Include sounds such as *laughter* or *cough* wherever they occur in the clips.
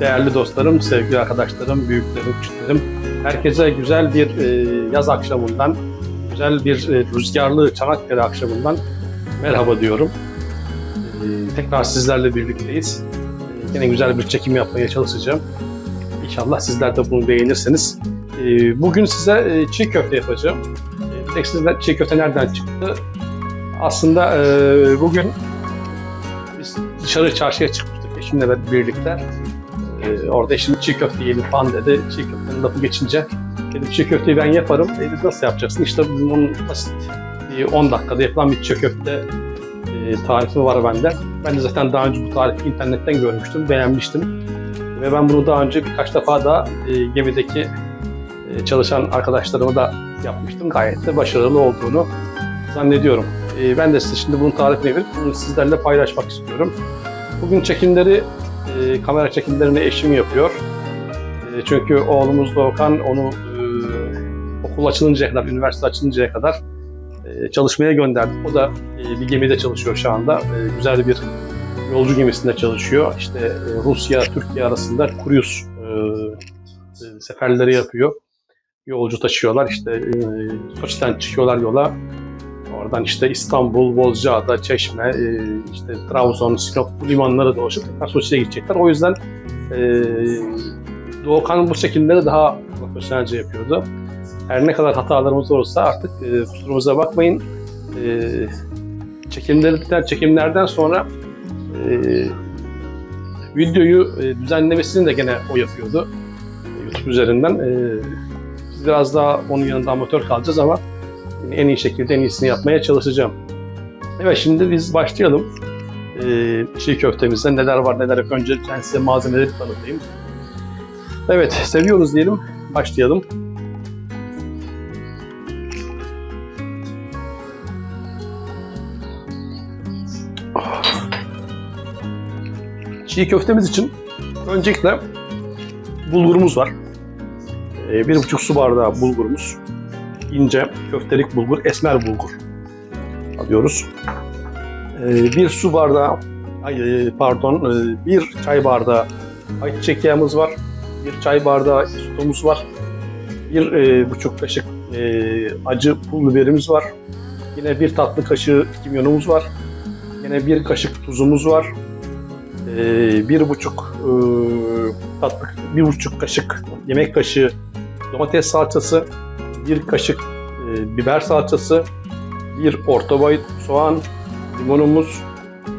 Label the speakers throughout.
Speaker 1: Değerli dostlarım, sevgili arkadaşlarım, büyüklerim, küçüklerim. Herkese güzel bir e, yaz akşamından, güzel bir e, rüzgarlı Çanakkale akşamından merhaba diyorum. E, tekrar sizlerle birlikteyiz. E, yine güzel bir çekim yapmaya çalışacağım. İnşallah sizler de bunu beğenirsiniz. E, bugün size e, çiğ köfte yapacağım. E, tek sizler çiğ köfte nereden çıktı? Aslında e, bugün biz dışarı çarşıya çıkmıştık eşimle birlikte. Ee, orada eşim çiğ köfte yiyelim falan dedi. Çiğ köftenin lafı geçince dedim çiğ köfteyi ben yaparım. Dedi nasıl yapacaksın? İşte bunun basit bir 10 dakikada yapılan bir çiğ köfte e, tarifi var bende. Ben de zaten daha önce bu tarifi internetten görmüştüm, beğenmiştim. Ve ben bunu daha önce birkaç defa da e, gemideki e, çalışan arkadaşlarıma da yapmıştım. Gayet de başarılı olduğunu zannediyorum. E, ben de size şimdi bunun tarifini verip bunu sizlerle paylaşmak istiyorum. Bugün çekimleri, e, kamera çekimlerini eşim yapıyor. E, çünkü oğlumuz Doğukan onu e, okul açılıncaya kadar, üniversite açılıncaya kadar e, çalışmaya gönderdik. O da e, bir gemide çalışıyor şu anda. E, güzel bir yolcu gemisinde çalışıyor. İşte e, Rusya, Türkiye arasında kruz e, e, seferleri yapıyor. Yolcu taşıyorlar. İşte e, Soçi'den çıkıyorlar yola. Oradan işte İstanbul, Bozcaada, Çeşme, e, işte Trabzon, Sinop limanlara dolaşıp tekrar Soçi'ye gidecekler. O yüzden e, Doğukan bu çekimleri daha profesyonelce yapıyordu. Her ne kadar hatalarımız olursa artık e, kusurumuza bakmayın. E, çekimlerden, çekimlerden sonra e, videoyu e, düzenlemesini de gene o yapıyordu. e, YouTube üzerinden. E, biraz daha onun yanında amatör kalacağız ama en iyi şekilde en iyisini yapmaya çalışacağım. Evet şimdi biz başlayalım. Ee, çiğ köftemizde neler var neler yok. Önce ben size malzemeleri tanıtayım. Evet seviyoruz diyelim. Başlayalım. Çiğ köftemiz için öncelikle bulgurumuz var. Ee, bir buçuk su bardağı bulgurumuz ince köftelik bulgur, esmer bulgur alıyoruz. Ee, bir su bardağı, ay, e, pardon, e, bir çay bardağı ayçiçek yağımız var. Bir çay bardağı sütümüz var. Bir e, buçuk kaşık e, acı pul biberimiz var. Yine bir tatlı kaşığı kimyonumuz var. Yine bir kaşık tuzumuz var. E, bir buçuk e, tatlı, bir buçuk kaşık yemek kaşığı domates salçası, bir kaşık e, biber salçası, bir orta boy soğan, limonumuz,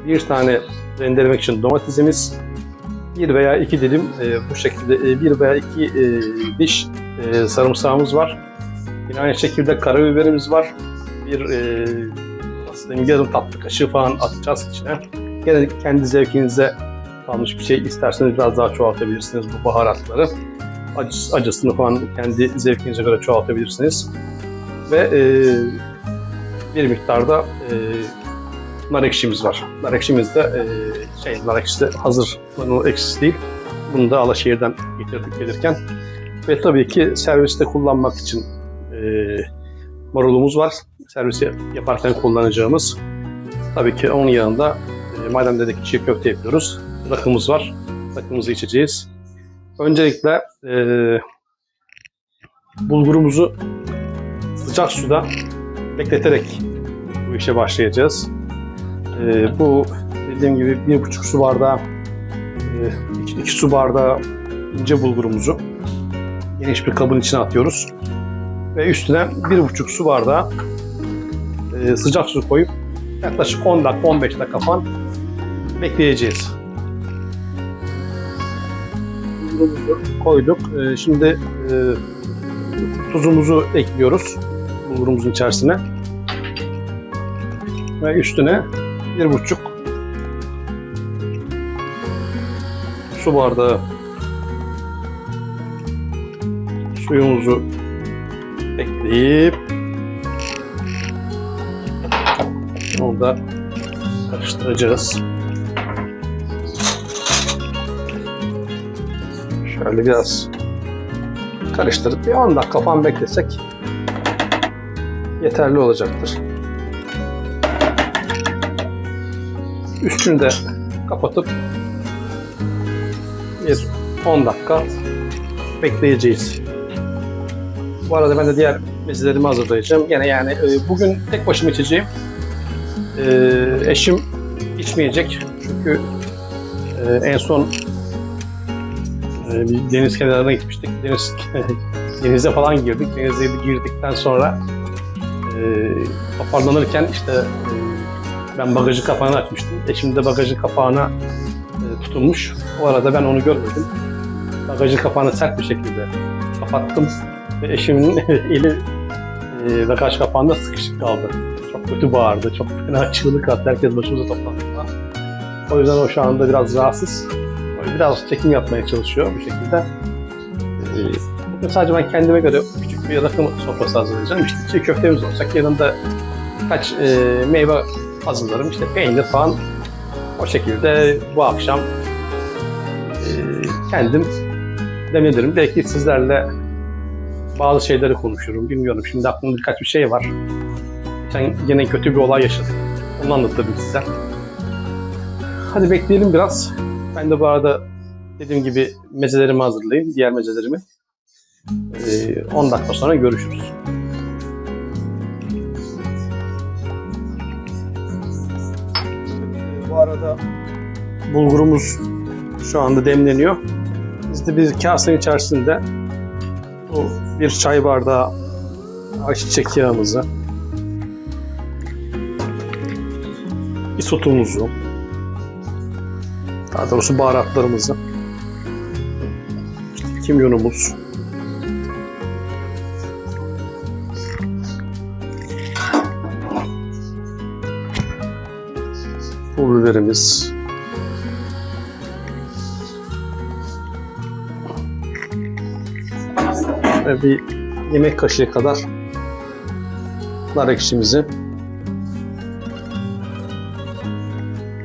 Speaker 1: bir tane rendelemek için domatesimiz, bir veya iki dilim e, bu şekilde e, bir veya iki e, diş e, sarımsağımız var. Yine aynı şekilde karabiberimiz var. Bir e, nasıl diyeyim, yarım tatlı kaşığı falan atacağız içine. Gene kendi zevkinize kalmış bir şey isterseniz biraz daha çoğaltabilirsiniz bu baharatları acı, acısını falan kendi zevkinize göre çoğaltabilirsiniz. Ve e, bir miktarda e, nar ekşimiz var. Nar ekşimiz de e, şey, nar ekşisi de hazır nar ekşisi değil. Bunu da Alaşehir'den getirdik gelirken. Ve tabii ki serviste kullanmak için e, marulumuz var. Servisi yaparken kullanacağımız. Tabii ki onun yanında e, madem dedik çiğ köfte yapıyoruz. Rakımız var. Rakımızı içeceğiz. Öncelikle e, bulgurumuzu sıcak suda bekleterek bu işe başlayacağız. E, bu dediğim gibi bir buçuk su bardağı, e, iki, iki su bardağı ince bulgurumuzu geniş bir kabın içine atıyoruz. Ve üstüne bir buçuk su bardağı e, sıcak su koyup yaklaşık 10 dakika 15 dakika falan bekleyeceğiz. Bulgurumuzu koyduk. Ee, şimdi e, tuzumuzu ekliyoruz bulgurumuzun içerisine. Ve üstüne bir buçuk su bardağı suyumuzu ekleyip onu da karıştıracağız. Şöyle biraz karıştırıp bir 10 dakika falan beklesek yeterli olacaktır. Üstünü de kapatıp bir 10 dakika bekleyeceğiz. Bu arada ben de diğer mezelerimi hazırlayacağım. Gene yani e, bugün tek başıma içeceğim. E, eşim içmeyecek. Çünkü e, en son e, bir deniz kenarına gitmiştik. Deniz *laughs* denize falan girdik. Denize girdikten sonra e, toparlanırken işte e, ben bagajı kapağını açmıştım. Eşim de bagajın kapağına e, tutulmuş. O arada ben onu görmedim. Bagajın kapağını sert bir şekilde kapattım ve eşimin *laughs* eli e, bagaj kapağında sıkışık kaldı. Çok kötü bağırdı, çok fena çığlık attı. Herkes başımıza toplandı. O yüzden o şu anda biraz rahatsız. Biraz çekim yapmaya çalışıyor bu şekilde. E, bugün sadece ben kendime göre küçük bir rakım sofrası hazırlayacağım. İşte çiğ köftemiz olacak. Yanında birkaç e, meyve hazırlarım. İşte peynir falan. O şekilde bu akşam e, kendim demlenirim. Belki sizlerle bazı şeyleri konuşurum. Bilmiyorum. Şimdi aklımda birkaç bir şey var. Geçen yine kötü bir olay yaşadık. Onu anlatırım size. Hadi bekleyelim biraz. Ben de bu arada dediğim gibi mezelerimi hazırlayayım. Diğer mezelerimi. Ee, 10 dakika sonra görüşürüz. Bu arada bulgurumuz şu anda demleniyor. Biz de bir kasenin içerisinde bu bir çay bardağı ayçiçek yağımızı, isotumuzu, daha doğrusu baharatlarımızı, kimyonumuz, pul biberimiz, ve bir yemek kaşığı kadar nar ekşimizi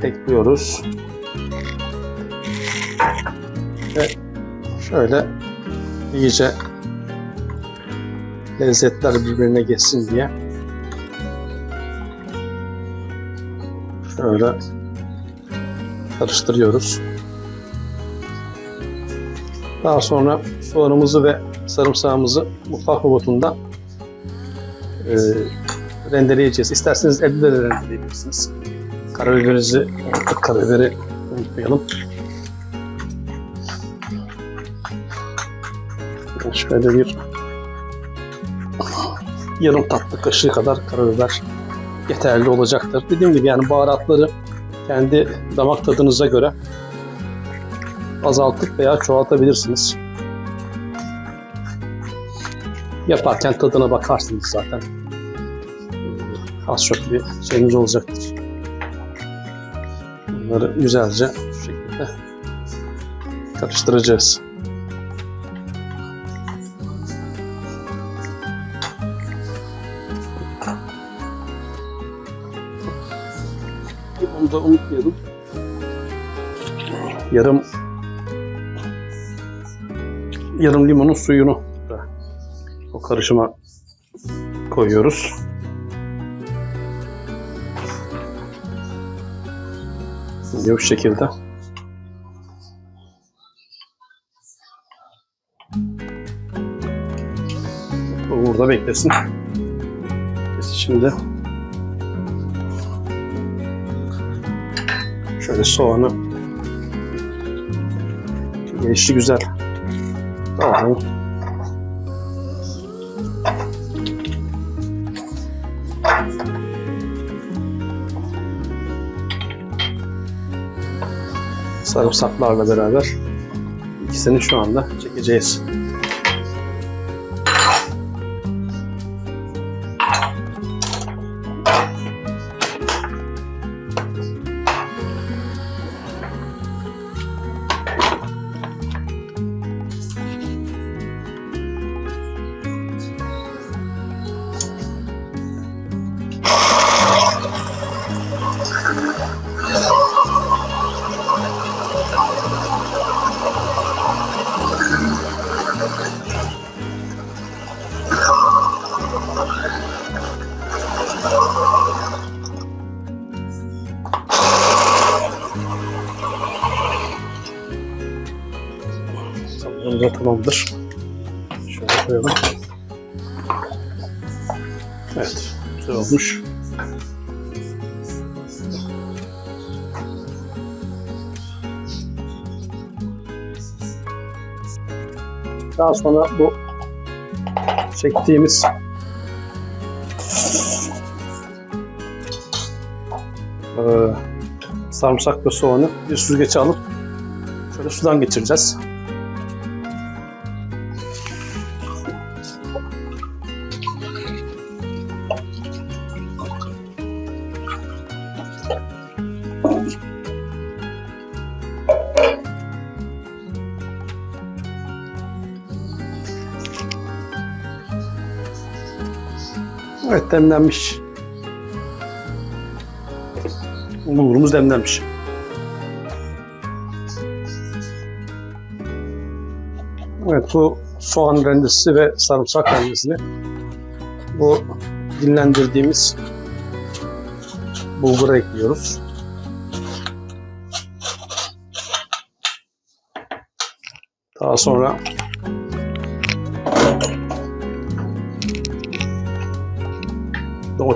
Speaker 1: ekliyoruz. Ve şöyle iyice lezzetler birbirine geçsin diye şöyle karıştırıyoruz. Daha sonra soğanımızı ve sarımsağımızı mutfak robotunda e, rendeleyeceğiz. İsterseniz elde de rendeleyebilirsiniz. Karabiberinizi. Karabiberi unutmayalım. Şöyle bir yarım tatlı kaşığı kadar karabiber yeterli olacaktır. Dediğim gibi yani baharatları kendi damak tadınıza göre azaltıp veya çoğaltabilirsiniz. Yaparken tadına bakarsınız zaten. Az çok bir şeyiniz olacaktır. Bunları güzelce şu şekilde karıştıracağız. Da unutmayalım. Yarım yarım limonun suyunu da o karışıma koyuyoruz. Şimdi bu şekilde. Bu burada beklesin. Biz şimdi şöyle soğanı gelişi güzel Tamam. Sarımsaklarla beraber ikisini şu anda çekeceğiz. Koyalım. Evet. Güzel olmuş. Daha sonra bu çektiğimiz eee sarımsak ve soğanı bir süzgece alıp şöyle sudan geçireceğiz. Demlenmiş. Bulgurumuz demlenmiş. Evet bu soğan rendesi ve sarımsak rendesini bu dinlendirdiğimiz bulgura ekliyoruz. Daha sonra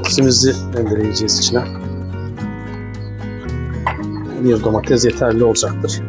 Speaker 1: domatesimizi rendeleyeceğiz içine. Bir domates yeterli olacaktır.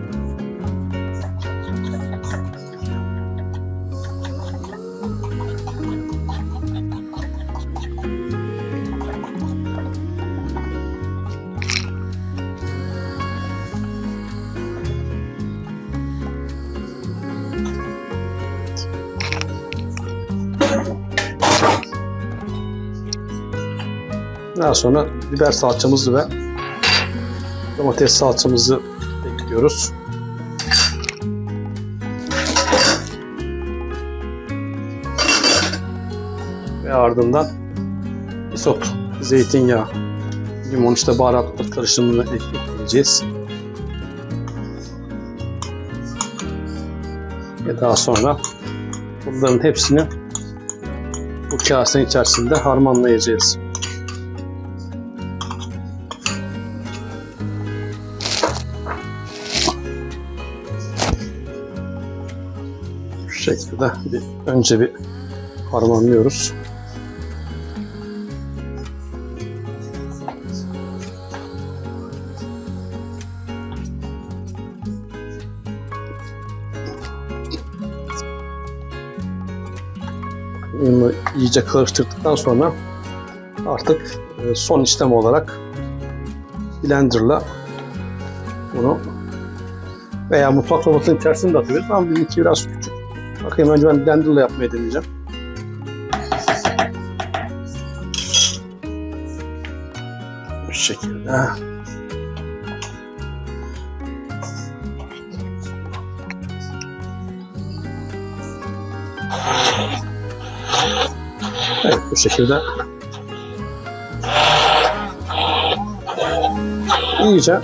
Speaker 1: Daha sonra biber salçamızı ve domates salçamızı ekliyoruz. Ve ardından isot, zeytinyağı, limon işte baharatlar karışımını ekleyeceğiz. Ve daha sonra bunların hepsini bu kasenin içerisinde harmanlayacağız. Şekilde bir, önce bir harmanlıyoruz. Bunu iyice karıştırdıktan sonra artık e, son işlem olarak blenderla bunu veya mutfak robotunun içerisinde de atabiliriz ama benimki biraz küçük. Bakayım önce ben blenderla yapmayı deneyeceğim. Bu şekilde. Evet bu şekilde. İyice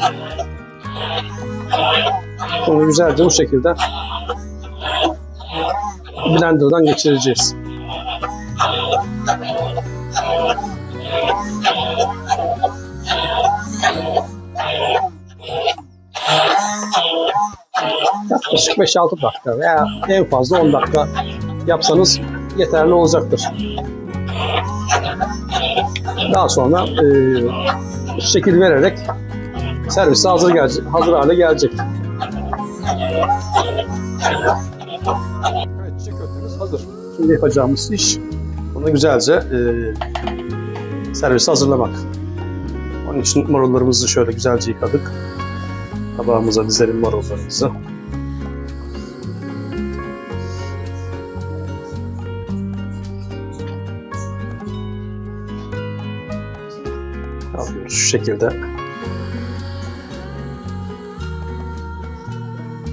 Speaker 1: bunu güzelce bu şekilde blenderdan geçireceğiz. Yaklaşık 5-6 dakika veya en fazla 10 dakika yapsanız yeterli olacaktır. Daha sonra e, şekil vererek servise hazır hazır hale gelecek. Şimdi yapacağımız iş bunu güzelce e, servise hazırlamak. Onun için marullarımızı şöyle güzelce yıkadık. Tabağımıza dizelim marullarımızı. Alıyoruz şu şekilde.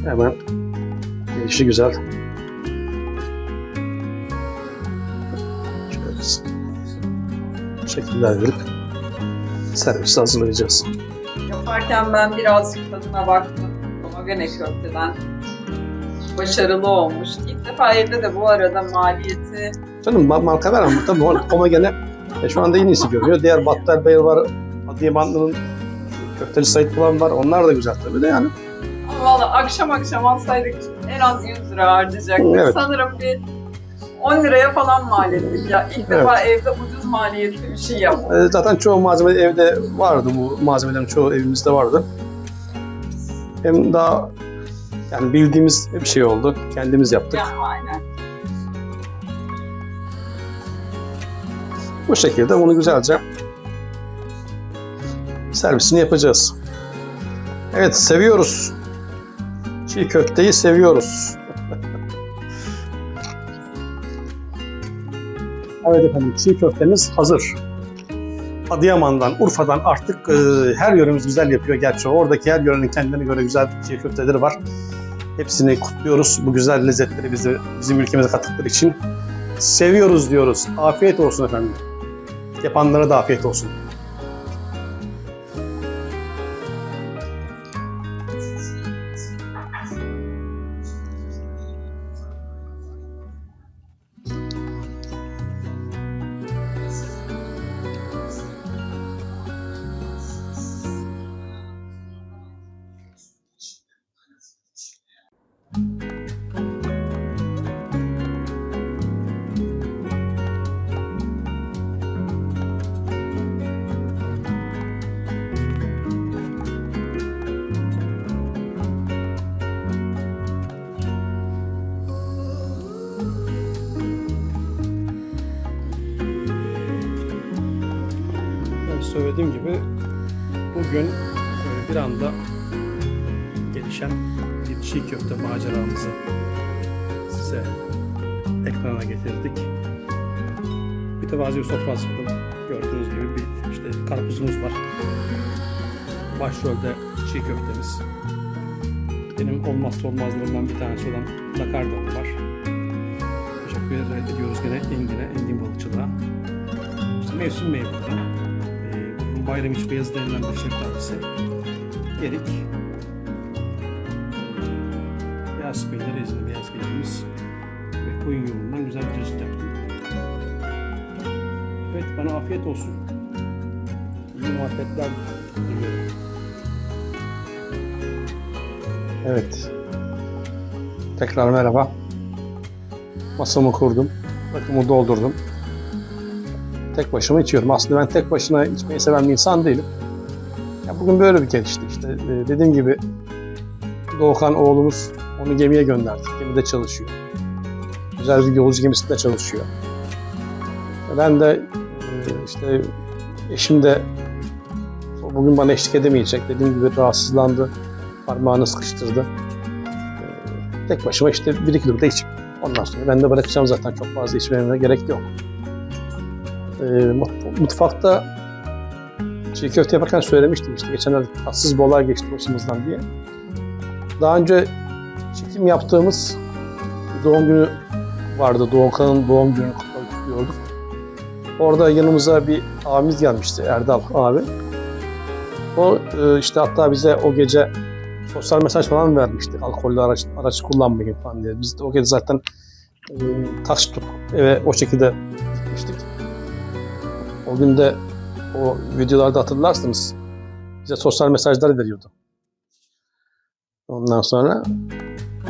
Speaker 1: Hemen gelişi güzel. Şekiller verip servise hazırlayacağız.
Speaker 2: Yaparken ben birazcık tadına baktım. Pomegranate köfteden. Başarılı olmuş. İlk defa evde de bu arada maliyeti
Speaker 1: Canım ma- marka ver ama tabii o Koma gene e, şu anda en iyisi görüyor. Diğer Battal Bey var, Adıyamanlı'nın Köfteci Sait falan var. Onlar da güzel tabii de yani.
Speaker 2: ama valla akşam akşam alsaydık en az 100 lira harcayacaktık.
Speaker 1: Evet.
Speaker 2: Sanırım bir 10 liraya falan mal ettik ya. İlk defa evde ucuz maliyetli bir şey yaptık.
Speaker 1: E, zaten çoğu malzeme evde vardı. Bu malzemelerin çoğu evimizde vardı. Hem daha yani bildiğimiz bir şey oldu. Kendimiz yaptık.
Speaker 2: Ya, aynen.
Speaker 1: Bu şekilde bunu güzelce servisini yapacağız. Evet seviyoruz. Çiğ köfteyi seviyoruz. Evet efendim çiğ köftemiz hazır. Adıyaman'dan, Urfa'dan artık e, her yöremiz güzel yapıyor gerçi. Oradaki her yörenin kendine göre güzel çiğ köfteleri var. Hepsini kutluyoruz. Bu güzel lezzetleri bizi, bizim ülkemize kattıkları için seviyoruz diyoruz. Afiyet olsun efendim. Yapanlara da afiyet olsun. Söylediğim gibi bugün böyle bir anda gelişen bir çiğ köfte maceramızı size ekrana getirdik. Mütevazi bir sofra hazırladım. Gördüğünüz gibi bir işte karpuzumuz var. Başrolde çiğ köftemiz. Benim olmazsa olmazlarımdan bir tanesi olan lakardam var. Teşekkür ediyoruz gene Engin'e, Engin Balıkçılığa. İşte mevsim meyveleri. Ee, bugün bayram iç beyazı denilen bir şeftalisi. Erik. Beyaz peynir, ezine beyaz peynirimiz. Ve koyun yoğurdundan güzel bir cacık yaptım. Evet bana afiyet olsun. İyi muhabbetler diliyorum. Evet. Tekrar merhaba. Masamı kurdum. Rakımı doldurdum tek başıma içiyorum. Aslında ben tek başına içmeyi seven bir insan değilim. Ya bugün böyle bir gelişti işte. Ee, dediğim gibi Doğukan oğlumuz onu gemiye gönderdik. Gemide çalışıyor. Güzel bir yolcu gemisinde çalışıyor. Ben de e, işte eşim de bugün bana eşlik edemeyecek. Dediğim gibi rahatsızlandı. Parmağını sıkıştırdı. Ee, Tek başıma işte bir iki litre içip ondan sonra ben de bırakacağım zaten çok fazla içmeme gerek yok e, mutfakta çiğ köfte yaparken söylemiştim işte geçenlerde tatsız bir geçti başımızdan diye. Daha önce çekim yaptığımız doğum günü vardı. Doğukan'ın doğum gününü kutluyorduk. Orada yanımıza bir abimiz gelmişti Erdal abi. O e, işte hatta bize o gece sosyal mesaj falan vermişti. Alkollü araç, araç kullanmayın falan diye. Biz de o gece zaten e, taş tutup eve o şekilde gitmiştik. O gün de o videolarda hatırlarsınız bize sosyal mesajlar veriyordu. Ondan sonra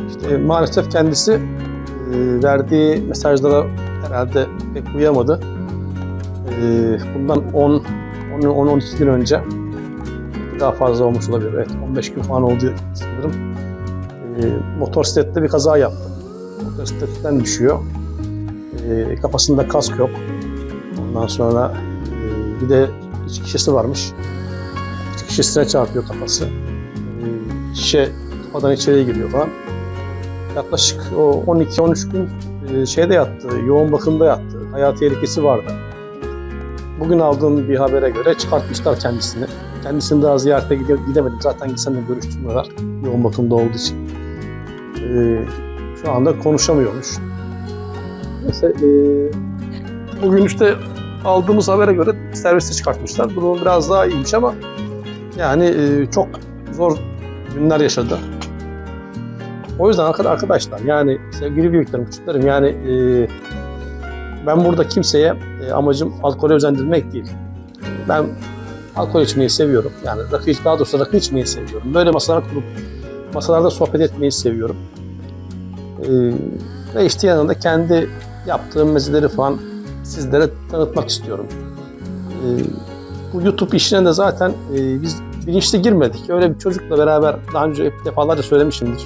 Speaker 1: işte maalesef kendisi e, verdiği mesajlara herhalde pek uyamadı. E, bundan 10 10-12 gün önce daha fazla olmuş olabilir. Evet 15 gün falan oldu sanırım. E, motosiklette bir kaza yaptı. Motosikletten düşüyor. Kafasında kask yok. Ondan sonra bir de içki şişesi varmış. İçki şişesine çarpıyor kafası. E, şişe kafadan içeriye giriyor falan. Yaklaşık o 12-13 gün e, şeyde yattı, yoğun bakımda yattı. Hayat tehlikesi vardı. Bugün aldığım bir habere göre çıkartmışlar kendisini. Kendisini daha ziyarete gide- gidemedim. Zaten gitsem de görüştürmüyorlar. Yoğun bakımda olduğu için. E, şu anda konuşamıyormuş. Neyse, e, bugün işte aldığımız habere göre serviste çıkartmışlar. Durumu biraz daha iyiymiş ama yani e, çok zor günler yaşadı. O yüzden arka- arkadaşlar yani sevgili büyüklerim, küçüklerim yani e, ben burada kimseye e, amacım alkole özendirmek değil. Ben alkol içmeyi seviyorum. Yani rakı daha doğrusu rakı içmeyi seviyorum. Böyle masalar kurup masalarda sohbet etmeyi seviyorum. Ee, ve işte yanında kendi yaptığım mezeleri falan sizlere tanıtmak istiyorum. Ee, bu YouTube işine de zaten e, biz bilinçli girmedik. Öyle bir çocukla beraber daha önce hep defalarca söylemişimdir.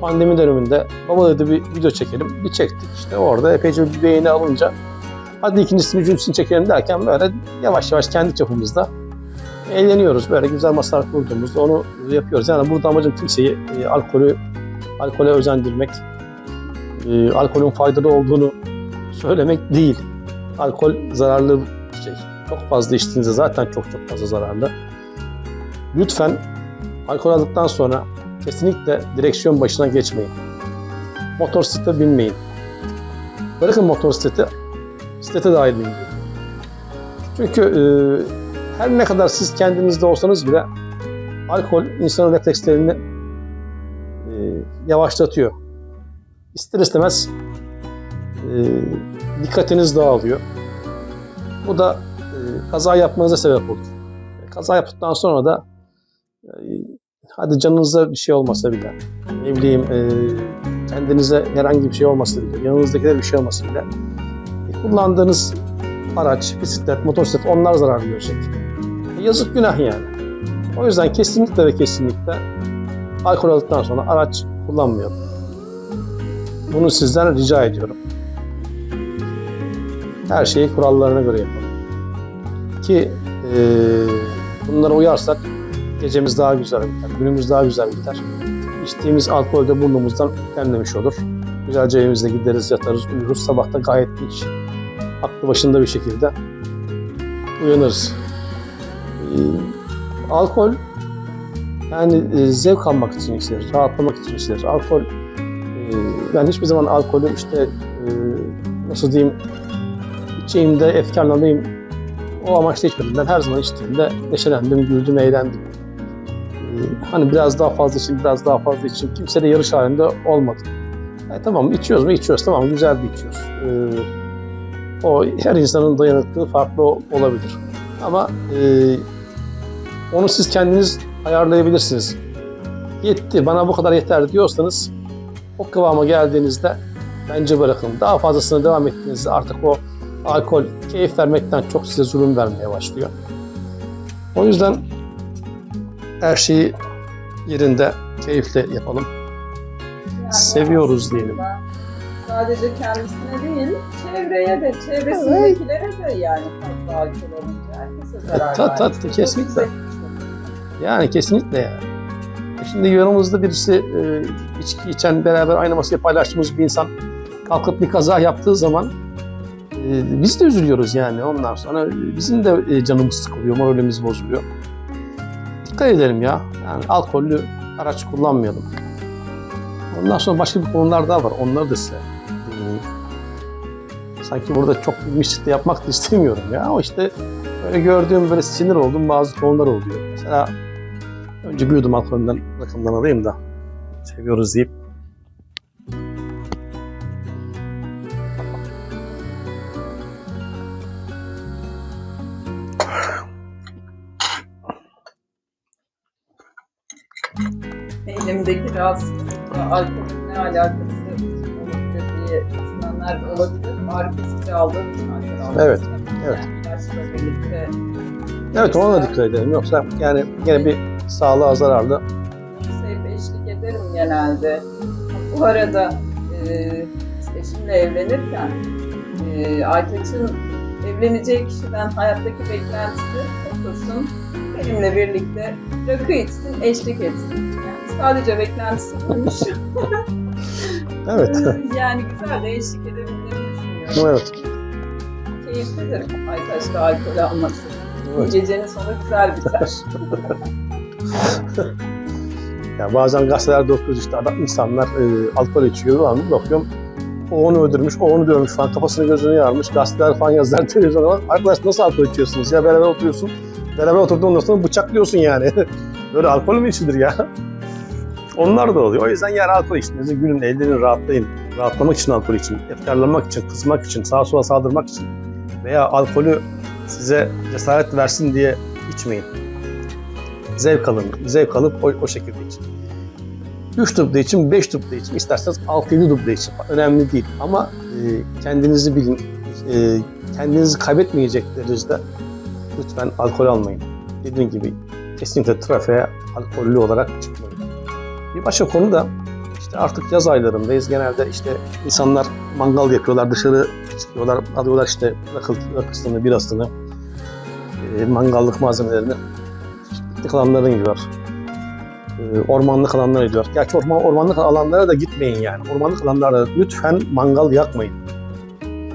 Speaker 1: Pandemi döneminde baba dedi bir video çekelim. Bir çektik işte orada epeyce bir beğeni alınca hadi ikincisini üçüncüsünü çekelim derken böyle yavaş yavaş kendi çapımızda eğleniyoruz. Böyle güzel masalar kurduğumuzda onu yapıyoruz. Yani burada amacım kimseyi e, alkolü alkole özendirmek, e, alkolün faydalı olduğunu söylemek değil. Alkol zararlı bir şey. Çok fazla içtiğinizde zaten çok çok fazla zararlı. Lütfen alkol aldıktan sonra kesinlikle direksiyon başına geçmeyin. Motosiklete binmeyin. Bırakın motosikleti, bisiklete dahil binmeyin. Çünkü e, her ne kadar siz kendinizde olsanız bile alkol insanın reflekslerini e, yavaşlatıyor. İster istemez e, dikkatiniz dağılıyor. Bu da e, kaza yapmanıza sebep olur. E, kaza yaptıktan sonra da e, hadi canınıza bir şey olmasa bile, ne bileyim e, kendinize herhangi bir şey olmasa bile, yanınızdakilere bir şey olmasa bile e, kullandığınız araç, bisiklet, motosiklet onlar zarar görecek. E, yazık günah yani. O yüzden kesinlikle ve kesinlikle alkol aldıktan sonra araç kullanmayalım. Bunu sizden rica ediyorum. Her şeyi kurallarına göre yapalım. Ki e, bunlara uyarsak gecemiz daha güzel biter, günümüz daha güzel biter. İçtiğimiz alkol de burnumuzdan temlemiş olur. Güzelce evimize gideriz, yatarız, uyuruz. Sabah da gayet dinç, aklı başında bir şekilde uyanırız. E, alkol yani e, zevk almak için içilir, rahatlamak için içilir. Alkol, ben hiçbir zaman alkolü işte e, nasıl diyeyim içeyim de efkarlanayım o amaçla içmedim. Ben her zaman içtiğimde neşelendim, güldüm, eğlendim. E, hani biraz daha fazla için, biraz daha fazla için kimseyle yarış halinde olmadım. E, tamam içiyoruz mu? İçiyoruz. Tamam güzel bir içiyoruz. E, o her insanın dayanıklığı farklı olabilir. Ama e, onu siz kendiniz ayarlayabilirsiniz. Yetti, bana bu kadar yeter diyorsanız o kıvama geldiğinizde bence bırakın. Daha fazlasına devam ettiğinizde artık o alkol keyif vermekten çok size zulüm vermeye başlıyor. O yüzden her şeyi yerinde, keyifle yapalım.
Speaker 2: Yani
Speaker 1: Seviyoruz diyelim.
Speaker 2: Sadece kendisine değil, çevreye de, çevresindekilere de yani fazla alkol olunca herkese zarar
Speaker 1: Tat- tat, kesinlikle. Yani kesinlikle yani. Şimdi yanımızda birisi e, içki içen beraber aynı masayı paylaştığımız bir insan kalkıp bir kaza yaptığı zaman e, biz de üzülüyoruz yani ondan sonra bizim de e, canımız sıkılıyor, moralimiz bozuluyor. Dikkat edelim ya. Yani alkollü araç kullanmayalım. Ondan sonra başka bir konular daha var. Onları da size e, sanki burada çok de yapmak da istemiyorum ya. Ama işte böyle gördüğüm böyle sinir oldum bazı konular oluyor. Mesela önce bir yudum alkolünden rakımdan alayım da seviyoruz deyip
Speaker 2: alkolün ne alakası olabilir diye düşünenler olabilir. Ağrı kesici aldığım için aldım.
Speaker 1: Evet, evet.
Speaker 2: Yani birlikte
Speaker 1: evet ona da dikkat edelim. Yoksa yani yine bir sağlığa zararlı
Speaker 2: sevip eşlik ederim genelde. Bu arada e, eşimle evlenirken e, Aytaç'ın evleneceği kişiden hayattaki beklentisi otursun, benimle birlikte rakı içsin, eşlik etsin. Yani sadece beklentisi buymuş. *laughs*
Speaker 1: Evet. *laughs*
Speaker 2: yani güzel de eşlik edebildiğimi düşünüyorum.
Speaker 1: evet.
Speaker 2: Keyiflidir Aytaç'ta alkol alması.
Speaker 1: Evet.
Speaker 2: Gecenin sonu güzel biter. *laughs*
Speaker 1: Ya bazen gazetelerde okuyoruz işte adam insanlar e, alkol içiyor bir bakıyorum o onu öldürmüş, o onu dövmüş falan kafasını gözünü yarmış. Gazeteler falan yazar televizyonda. Arkadaş nasıl alkol içiyorsunuz ya beraber oturuyorsun. Beraber oturduğundan sonra bıçaklıyorsun yani. *laughs* Böyle alkol mü içilir ya? Onlar da oluyor. O yüzden yani alkol içtiğinizde gülün, eğlenin, rahatlayın. Rahatlamak için alkol için, efkarlanmak için, kızmak için, sağa sola saldırmak için veya alkolü size cesaret versin diye içmeyin. Zevk alın. Zevk alıp o, o şekilde için. 3 duble için, 5 duble için, isterseniz 6-7 duble için önemli değil. Ama e, kendinizi bilin, e, kendinizi kaybetmeyecek derecede lütfen alkol almayın. Dediğim gibi kesinlikle trafiğe alkollü olarak çıkmayın. Bir başka konu da işte artık yaz aylarındayız. Genelde işte insanlar mangal yapıyorlar, dışarı çıkıyorlar, alıyorlar işte rakı, rakısını, birasını, e, mangallık malzemelerini. Piknik alanlarına gidiyorlar. E, ormanlık alanlara gidiyorlar. Gerçi orman, ormanlık alanlara da gitmeyin yani. Ormanlık alanlarda lütfen mangal yakmayın.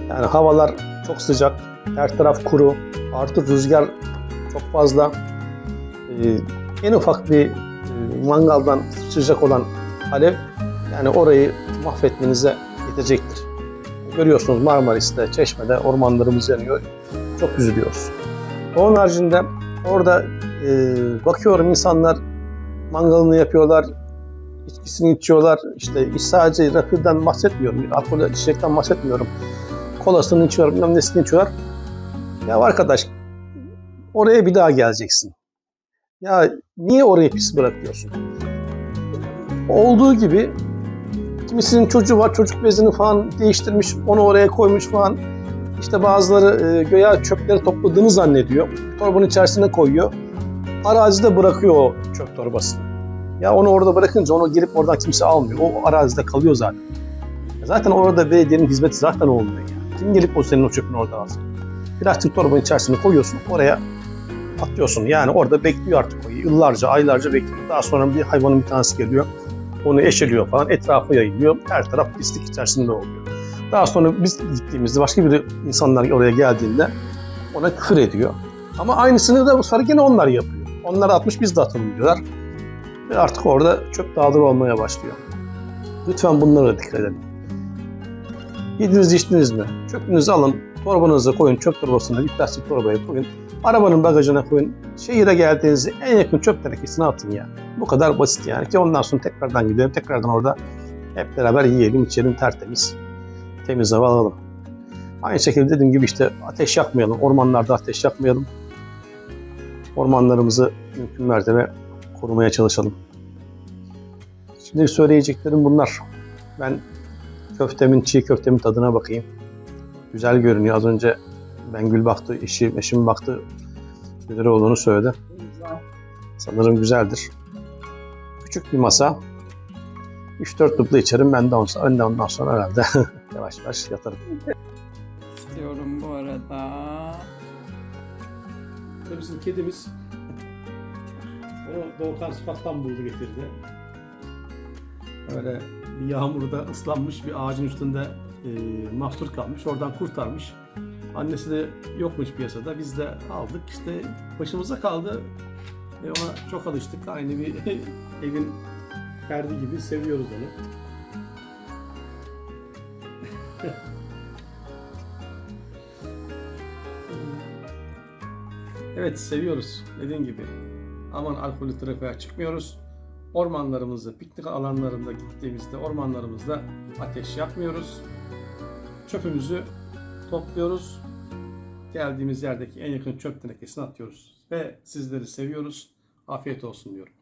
Speaker 1: Yani havalar çok sıcak, her taraf kuru, artı rüzgar çok fazla. E, en ufak bir e, mangaldan sıcak olan alev yani orayı mahvetmenize yetecektir. Görüyorsunuz Marmaris'te, Çeşme'de ormanlarımız yanıyor. Çok üzülüyoruz. Onun haricinde orada e, bakıyorum insanlar mangalını yapıyorlar, içkisini içiyorlar. İşte sadece rakıdan bahsetmiyorum, alkol içecekten bahsetmiyorum. Kolasını içiyorlar, bilmem nesini içiyorlar. Ya arkadaş oraya bir daha geleceksin. Ya niye orayı pis bırakıyorsun? Olduğu gibi kimisinin çocuğu var, çocuk bezini falan değiştirmiş, onu oraya koymuş falan. İşte bazıları e, göya çöpleri topladığını zannediyor. Torbanın içerisine koyuyor. Arazide bırakıyor o çöp torbasını. Ya onu orada bırakınca onu girip oradan kimse almıyor. O arazide kalıyor zaten. Zaten orada belediyenin hizmeti zaten olmuyor yani. Kim gelip o senin o çöpünü oradan alsın? Plastik torbanın içerisine koyuyorsun, oraya atıyorsun. Yani orada bekliyor artık o. Yıllarca, aylarca bekliyor. Daha sonra bir hayvanın bir tanesi geliyor. Onu eşeliyor falan. Etrafa yayılıyor. Her taraf pislik içerisinde oluyor. Daha sonra biz gittiğimizde başka bir insanlar oraya geldiğinde ona küfür ediyor. Ama aynısını da bu sefer gene onlar yapıyor. Onlar atmış biz de atalım diyorlar. Ve artık orada çöp dağları olmaya başlıyor. Lütfen bunlara dikkat edin. Yediniz içtiniz mi? Çöpünüzü alın, torbanıza koyun, çöp torbasına bir plastik torbaya koyun. Arabanın bagajına koyun. Şehire geldiğinizde en yakın çöp tenekesine atın ya. Bu kadar basit yani ki ondan sonra tekrardan gidelim, tekrardan orada hep beraber yiyelim, içelim tertemiz. Temiz hava alalım. Aynı şekilde dediğim gibi işte ateş yakmayalım, ormanlarda ateş yakmayalım. Ormanlarımızı mümkün mertebe korumaya çalışalım. Şimdi söyleyeceklerim bunlar. Ben köftemin, çiğ köftemin tadına bakayım. Güzel görünüyor. Az önce Bengül baktı, eşim, eşim baktı. Güzel olduğunu söyledi.
Speaker 2: Güzel.
Speaker 1: Sanırım güzeldir. Küçük bir masa. 3-4 duble içerim. Ben de ondan, önden ondan sonra herhalde *laughs* yavaş yavaş yatarım.
Speaker 2: İstiyorum bu arada.
Speaker 1: İşte bizim kedimiz onu Doğukan sokaktan buldu getirdi. Öyle bir yağmurda ıslanmış bir ağacın üstünde e, mahsur kalmış. Oradan kurtarmış. Annesi de yokmuş piyasada. Biz de aldık. İşte başımıza kaldı. Ve ona çok alıştık. Aynı bir *laughs* evin ferdi gibi seviyoruz onu. *laughs* Evet seviyoruz dediğin gibi. Aman alkolü trafiğe çıkmıyoruz. Ormanlarımızda, piknik alanlarında gittiğimizde ormanlarımızda ateş yakmıyoruz. Çöpümüzü topluyoruz. Geldiğimiz yerdeki en yakın çöp tenekesine atıyoruz. Ve sizleri seviyoruz. Afiyet olsun diyorum.